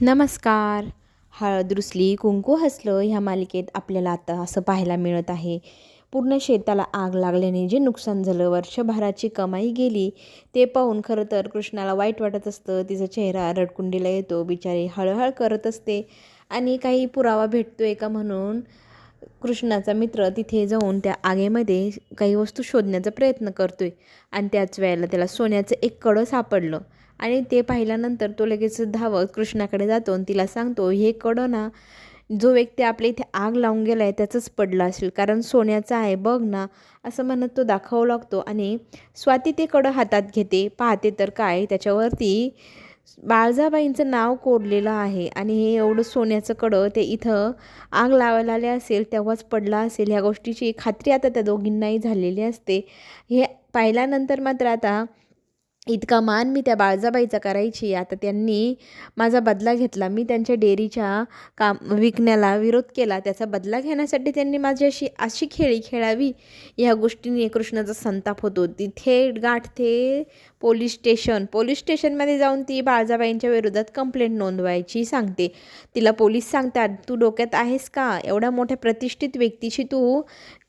नमस्कार. हळद रुसली कुंकू हसलं ह्या मालिकेत आपल्याला आता असं पाहायला मिळत आहे. पूर्ण शेताला आग लागल्याने जे नुकसान झालं वर्षभराची कमाई गेली ते पाहून खरं तर कृष्णाला वाईट वाटत असतं. तिचा चेहरा रडकुंडीला येतो बिचारी हळहळ करत असते आणि काही पुरावा भेटतो आहे का म्हणून कृष्णाचा मित्र तिथे जाऊन त्या आगेमध्ये काही वस्तू शोधण्याचा प्रयत्न करतोय आणि त्याच वेळेला त्याला सोन्याचं एक कडं सापडलं. आणि ते पाहिल्यानंतर तो लगेच धावत कृष्णाकडे जातो आणि तिला सांगतो हे कडं ना जो व्यक्ती आपल्या इथे आग लावून गेला आहे त्याचंच पडलं असेल कारण सोन्याचं आहे बघ ना असं म्हणत तो दाखवू लागतो आणि स्वाती ते कडं हातात घेते पाहते तर काय त्याच्यावरती बाळजाबाईंचं नाव कोरलेलं आहे आणि हे एवढं सोन्याचं कडं ते इथं आग लावायला आले असेल तेव्हाच पडला असेल ह्या गोष्टीची खात्री आता त्या दोघींनाही झालेली असते. हे पाहिल्यानंतर मात्र आता इतका मान मी त्या बाळजाबाईचा करायची. आता त्यांनी माझा बदला घेतला. मी त्यांच्या डेअरीच्या काम विकण्याला विरोध केला. त्याचा बदला घेण्यासाठी त्यांनी माझ्याशी अशी खेळी खेळावी. ह्या गोष्टीने कृष्णाचा संताप होतो. तिथे गाठते पोलीस स्टेशन. पोलीस स्टेशनमध्ये जाऊन ती बाळजाबाईंच्या विरोधात कंप्लेंट नोंदवायची सांगते. तिला पोलीस सांगतात तू डोक्यात आहेस का? एवढ्या मोठ्या प्रतिष्ठित व्यक्तीशी तू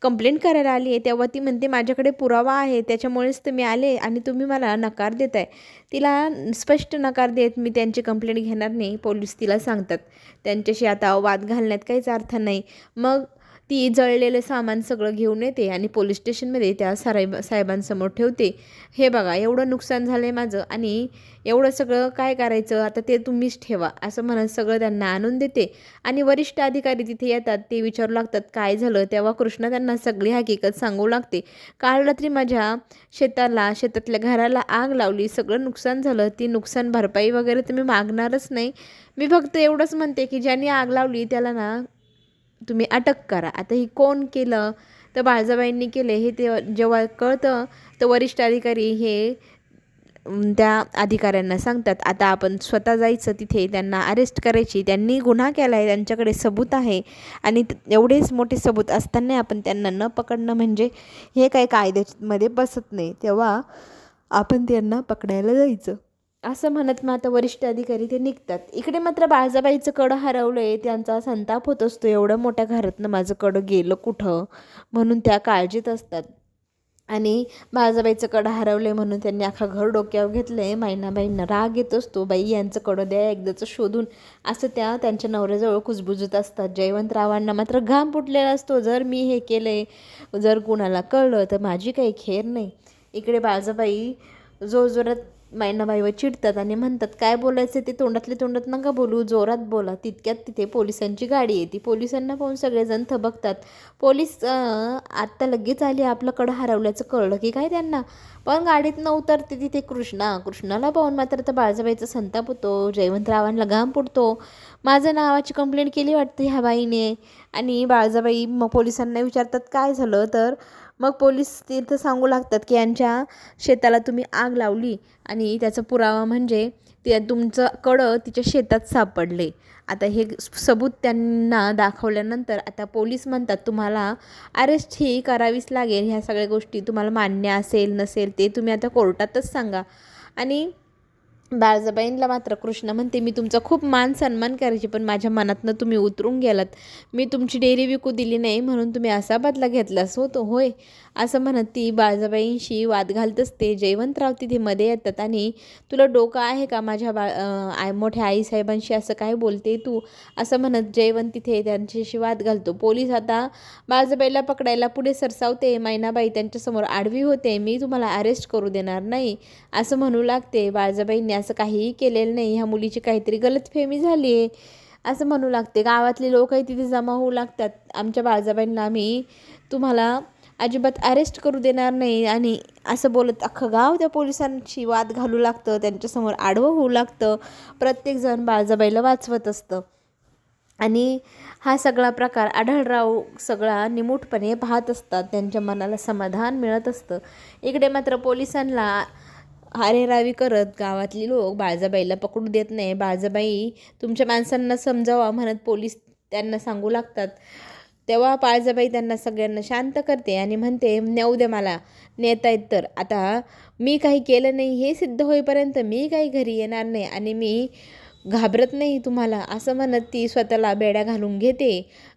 कंप्लेंट करायला आली आहे तेव्हा ती म्हणते माझ्याकडे पुरावा आहे त्याच्यामुळेच तुम्ही आले आणि तुम्ही मला नकार देत आहे तिला स्पष्ट नकार देत मी त्यांची कंप्लेंट घेणार नाही पोलीस तिला सांगतात. त्यांच्याशी आता वाद घालण्यात काहीच अर्थ नाही. मग ती जळलेलं सामान सगळं घेऊन येते आणि पोलीस स्टेशनमध्ये त्या साहेब साहेबांसमोर ठेवते. हे बघा एवढं नुकसान झालं आहे माझं आणि एवढं सगळं काय करायचं? आता ते तुम्हीच ठेवा असं म्हणत सगळं त्यांना आणून देते. आणि वरिष्ठ अधिकारी तिथे येतात ते विचारू लागतात काय झालं? तेव्हा कृष्ण त्यांना सगळी हकीकत सांगू लागते. काल रात्री माझ्या शेताला शेतातल्या घराला आग लावली सगळं नुकसान झालं. ती नुकसान भरपाई वगैरे तुम्ही मागणारच नाही. मी फक्त एवढंच म्हणते की ज्यांनी आग लावली त्याला ना तुम्ही अटक करा. आता ही कोण केलं? तर बाळजाबाईंनी केले. हे ते जेव्हा कळतं तर वरिष्ठ अधिकारी हे त्या अधिकाऱ्यांना सांगतात आता आपण स्वतः जायचं तिथे त्यांना अरेस्ट करायची त्यांनी गुन्हा केला आहे त्यांच्याकडे सबूत आहे आणि एवढेच मोठे सबूत असताना आपण त्यांना न पकडणं म्हणजे हे काही कायद्यामध्ये बसत नाही. तेव्हा आपण त्यांना पकडायला जायचं. असं म्हणत मग आता वरिष्ठ अधिकारी ते निघतात. इकडे मात्र बाळजाबाईचं कडं हरवलं आहे त्यांचा संताप होत असतो. एवढं मोठ्या घरातनं माझं कडं गेलं कुठं? म्हणून त्या काळजीत असतात. आणि बाळजाबाईचं कडं हरवलं आहे म्हणून त्यांनी अख्खा घर डोक्यावर घेतलं आहे माईनाबाईंना राग येत असतो. बाई यांचं कडं द्या एकदाचं शोधून. असं त्या त्यांच्या नवऱ्याजवळ कुजबुजत असतात. जयवंतरावांना मात्र घाम फुटलेला असतो. जर मी हे केलं आहे जर कुणाला कळलं तर माझी काही खेर नाही. इकडे बाळजाबाई जोरजोरात मैनाबाईवर चिडतात आणि म्हणतात काय बोलायचं ते तोंडातले तोंडात नका बोलू जोरात बोला. तितक्यात तिथे पोलिसांची गाडी येते पोलिसांना पाहून सगळेजण थबकतात. पोलीस आत्ता लगेच आली आपल्याकडं हरवल्याचं कळलं की काय त्यांना? पण गाडीत न उतरते तिथे कृष्णा. कृष्णाला पाहून मात्र तर बाळजाबाईचा संताप होतो. जयवंतरावांना घाम पुडतो. माझं नावाची कंप्लेंट केली वाटते ह्या बाईने. आणि बाळजाबाई मग पोलिसांना विचारतात काय झालं? तर मग पोलीस तिथं सांगू लागतात की यांच्या शेताला तुम्ही आग लावली आणि त्याचा पुरावा म्हणजे ते तुमचं कडं तिच्या शेतात सापडले. आता हे सबूत त्यांना दाखवल्यानंतर आता पोलीस म्हणतात तुम्हाला अरेस्ट ही करावीच लागेल. ह्या सगळ्या गोष्टी तुम्हाला मान्य असेल नसेल ते तुम्ही आता कोर्टातच सांगा. आणि बाळजाबाईंना मात्र कृष्ण म्हणते मी तुमचा खूप मान सन्मान करायची पण माझ्या मनातनं तुम्ही उतरून गेलात. मी तुमची डेअरी विकू दिली नाही म्हणून तुम्ही असा बदला घेतलास होतो होय. असं म्हणत ती बाळजाबाईंशी वाद घालत असते. जयवंतराव तिथे मध्ये येतात आणि तुला डोकं आहे का माझ्या बाळ आय मोठ्या आईसाहेबांशी असं काय बोलते तू? असं म्हणत जयवंत तिथे त्यांच्याशी वाद घालतो. पोलीस आता बाळजाबाईला पकडायला पुढे सरसावते. मैनाबाई त्यांच्यासमोर आडवी होते. मी तुम्हाला अरेस्ट करू देणार नाही. असं म्हणू लागते. बाळजाबाईंनी असं काहीही केलेलं नाही. ह्या मुलीची काहीतरी गलतफेमी झाली आहे. असं म्हणू लागते. गावातले लोकही तिथे जमा होऊ लागतात. आमच्या बाळजाबाईंना आम्ही तुम्हाला अजिबात अरेस्ट करू देणार नाही. आणि असं बोलत अख्खं गाव त्या पोलिसांशी वाद घालू लागतं. त्यांच्यासमोर आडवं होऊ लागतं. प्रत्येकजण बाळजाबाईला वाचवत असतं. आणि हा सगळा प्रकार आढळराव सगळा निमूटपणे पाहत असतात. त्यांच्या मनाला समाधान मिळत असतं. इकडे मात्र पोलिसांना हारेरावी करत गावातली लोक बाळजाबाईला पकडू देत नाही. बाळजाबाई तुमच्या माणसांना समजावा म्हणत पोलीस त्यांना सांगू लागतात. तेव्हा बाळजाबाई त्यांना सगळ्यांना शांत करते आणि म्हणते नेऊ दे मला नेता येत तर. आता मी काही केलं नाही हे सिद्ध होईपर्यंत मी काही घरी येणार नाही आणि मी घाबरत नाही तुम्हाला? असं म्हणत ती स्वतःला बेड्या घालून घेते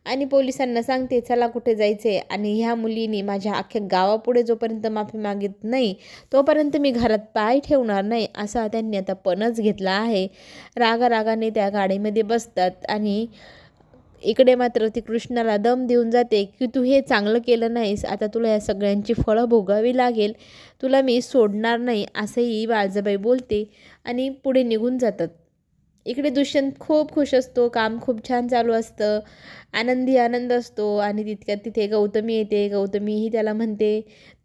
आणि पोलिसांना सांगते चला कुठे जायचे आणि ह्या मुलीने माझ्या अख्ख्या गावापुढे जोपर्यंत माफी मागित नाही तोपर्यंत मी घरात पाय ठेवणार नाही असा त्यांनी आता पणच घेतला आहे. रागारागाने त्या गाडीमध्ये बसतात आणि इकडे मात्र ती कृष्णाला दम देऊन जाते की तू हे चांगलं केलं नाहीस. आता तुला या सगळ्यांची फळं भोगावी लागेल. तुला मी सोडणार नाही असंही बाळजाबाई बोलते आणि पुढे निघून जातात. इकडे दुष्यंत खूप खुश असतो काम खूप छान चालू असतं आनंदी आनंद असतो आणि तितक्यात तिथे गौतमी येते गौतमीही त्याला म्हणते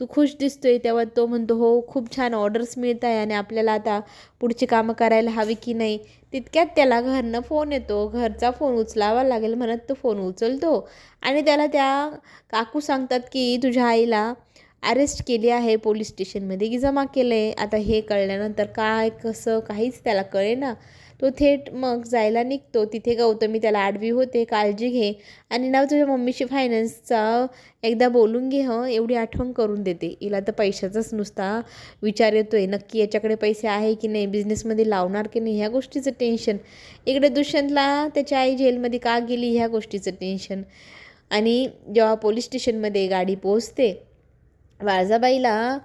तू खुश दिसतोय. तेव्हा तो म्हणतो हो खूप छान ऑर्डर्स मिळत आहे आणि आपल्याला आता पुढची कामं करायला हवी की नाही. तितक्यात त्याला घरनं फोन येतो घरचा फोन उचलावा लागेल म्हणत तो फोन उचलतो आणि त्याला त्या काकू सांगतात की तुझ्या आईला अरेस्ट केली आहे पोलीस स्टेशनमध्ये की जमा केलं आहे आता हे कळल्यानंतर काय कसं काहीच त्याला कळे ना तो थेट मग जायला निघतो. तिथे गौतमी त्याला आडवी होते काळजी घे आणि नाव तुझ्या मम्मीशी फायनान्सचा एकदा बोलून घे हं. एवढी आठवण करून देते. हिला तर पैशाचाच नुसता विचार येतो आहे नक्की याच्याकडे पैसे आहे की नाही बिझनेसमध्ये लावणार की नाही ह्या गोष्टीचं टेन्शन इकडे दुष्यंतला त्याची आई जेलमध्ये का गेली ह्या गोष्टीचं टेन्शन आणि जेव्हा पोलीस स्टेशनमध्ये गाडी पोचते वाळजाबाईला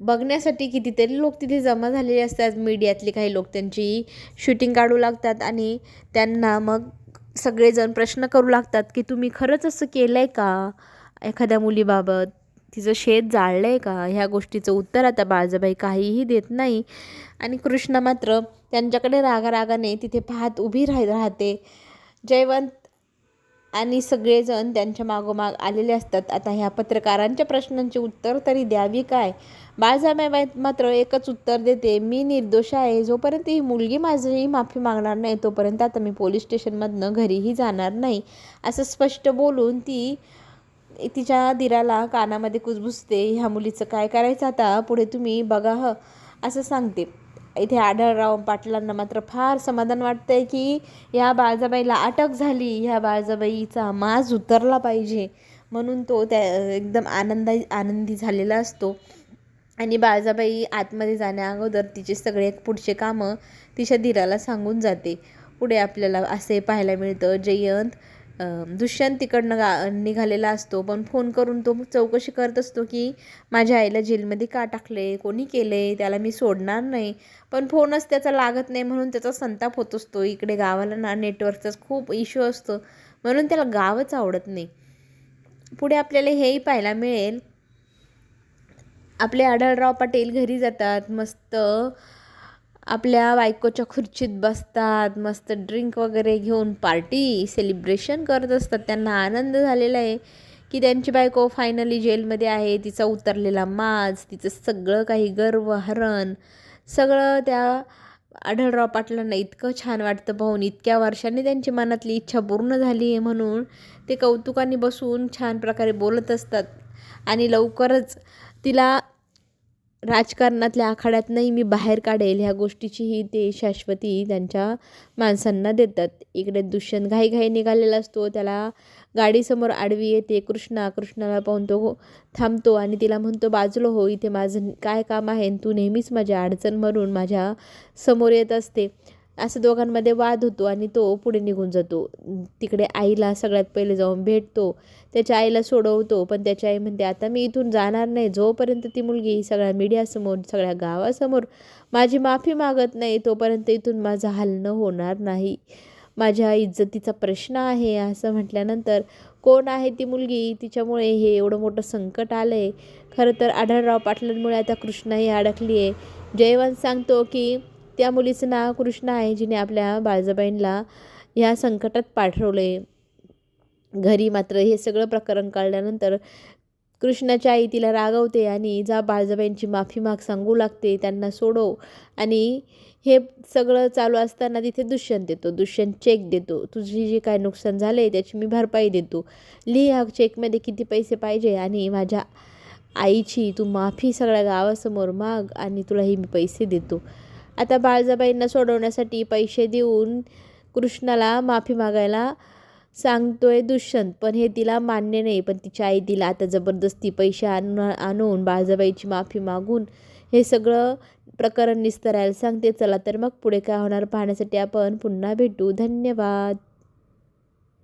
बघण्यासाठी कितीतरी लोक तिथे जमा झालेले असतात. मीडियातले काही लोक त्यांची शूटिंग काढू लागतात आणि त्यांना मग सगळेजण प्रश्न करू लागतात की तुम्ही खरंच असं केलं आहे का? एखाद्या मुलीबाबत तिचं शेत जाळलं आहे का? ह्या गोष्टीचं उत्तर आता बाळजाबाई काहीही देत नाही. आणि कृष्ण मात्र त्यांच्याकडे रागारागाने तिथे पाहत उभी राह राहते. जयवंत आणि सगळेजण त्यांच्या मागोमाग आलेले असतात. आता ह्या पत्रकारांच्या प्रश्नांची उत्तर तरी द्यावी काय? बाळजामाई मात्र एकच उत्तर देते. मी निर्दोष आहे. जोपर्यंत ही मुलगी माझी माफी मागणार नाही तोपर्यंत आता मी पोलीस स्टेशनमधनं घरीही जाणार नाही. असं स्पष्ट बोलून ती तिच्या दिराला कानामध्ये कुजबुजते. ह्या मुलीचं काय करायचं आता? पुढे तुम्ही बघा ह. असं सांगते. इथे आढळराव पाटलांना मात्र फार समाधान वाटतंय की ह्या बाळजाबाईला अटक झाली. ह्या बाळजाबाईचा माज उतरला पाहिजे म्हणून तो त्या एकदम आनंदाई आनंदी झालेला असतो. आणि बाळजाबाई आतमध्ये जाण्या अगोदर तिचे सगळे पुढचे कामं तिच्या धीराला सांगून जाते. पुढे आपल्याला असे पाहायला मिळतं जयंत दुष्यंत तिकडनं गा निघालेला असतो. पण फोन करून तो चौकशी करत असतो की माझ्या आईला जेलमध्ये का टाकले? कोणी केले? त्याला मी सोडणार नाही. पण फोनच त्याचा लागत नाही म्हणून त्याचा संताप होत असतो. इकडे गावाला ना नेटवर्कचाच खूप इश्यू असतो. म्हणून त्याला गावच आवडत नाही. पुढे आपल्याला हेही पाहायला मिळेल. आपले आढळराव पाटील घरी जातात. मस्त आपल्या बायकोच्या खुर्चीत बसतात मस्त ड्रिंक वगैरे घेऊन पार्टी सेलिब्रेशन करत असतात. त्यांना आनंद झालेला आहे की त्यांची बायको फायनली जेलमध्ये आहे तिचा उतरलेला माज तिचं सगळं काही गर्व हरण सगळं त्या आढळराव पाटलांना इतकं छान वाटतं पाहून इतक्या वर्षांनी त्यांची मनातली इच्छा पूर्ण झाली आहे म्हणून ते कौतुकाने बसून छान प्रकारे बोलत असतात. आणि लवकरच तिला राजकारणातल्या आखाड्यातनंही मी बाहेर काढेल ह्या गोष्टीचीही ते शाश्वती त्यांच्या माणसांना देतात. इकडे दुष्यंत घाईघाई निघालेला असतो त्याला गाडीसमोर आडवी येते कृष्णा कृष्णाला पाहून तो थांबतो आणि तिला म्हणतो बाजूला हो इथे माझं काय काम आहे तू नेहमीच माझ्या अडचण म्हणून माझ्यासमोर येत असते. असं दोघांमध्ये वाद होतो आणि तो पुढे निघून जातो. तिकडे आईला सगळ्यात पहिले जाऊन भेटतो. त्याच्या आईला सोडवतो पण त्याची आई म्हणते आता मी इथून जाणार नाही. जोपर्यंत ती मुलगी सगळ्या मीडियासमोर सगळ्या गावासमोर माझी माफी मागत नाही तोपर्यंत इथून माझं हलणं होणार नाही. माझ्या इज्जतीचा प्रश्न आहे असं म्हटल्यानंतर कोण आहे ती मुलगी? तिच्यामुळे हे एवढं मोठं संकट आलं आहे खरं तर आढळराव पाटलांमुळे आता कृष्णाही अडकली आहे जयवंत सांगतो की त्या मुलीचं नाव कृष्णा आहे जिने आपल्या बाळजाबाईंना ह्या संकटात पाठवले. घरी मात्र हे सगळं प्रकरण कळल्यानंतर कृष्णाची आई तिला रागवते आणि जा बाळजाबाईंची माफी माग सांगू लागते त्यांना सोडव. आणि हे सगळं चालू असताना तिथे दुष्यंत देतो दुष्यंत चेक देतो. तुझी जे काय नुकसान झालं आहे त्याची मी भरपाई देतो. लिही ह्या चेकमध्ये किती पैसे पाहिजे? आणि माझ्या आईची तू माफी सगळ्या गावासमोर माग आणि तुलाही मी पैसे देतो. आता बाळजाबाईंना सोडवण्यासाठी पैसे देऊन कृष्णाला माफी मागायला सांगतोय दुष्यंत. पण हे तिला मान्य नाही पण तिच्या आई तिला आता जबरदस्ती पैसे आण आणून बाळजाबाईची माफी मागून हे सगळं प्रकरण निस्तरायला सांगते. चला तर मग पुढे काय होणार पाहण्यासाठी आपण पुन्हा भेटू. धन्यवाद.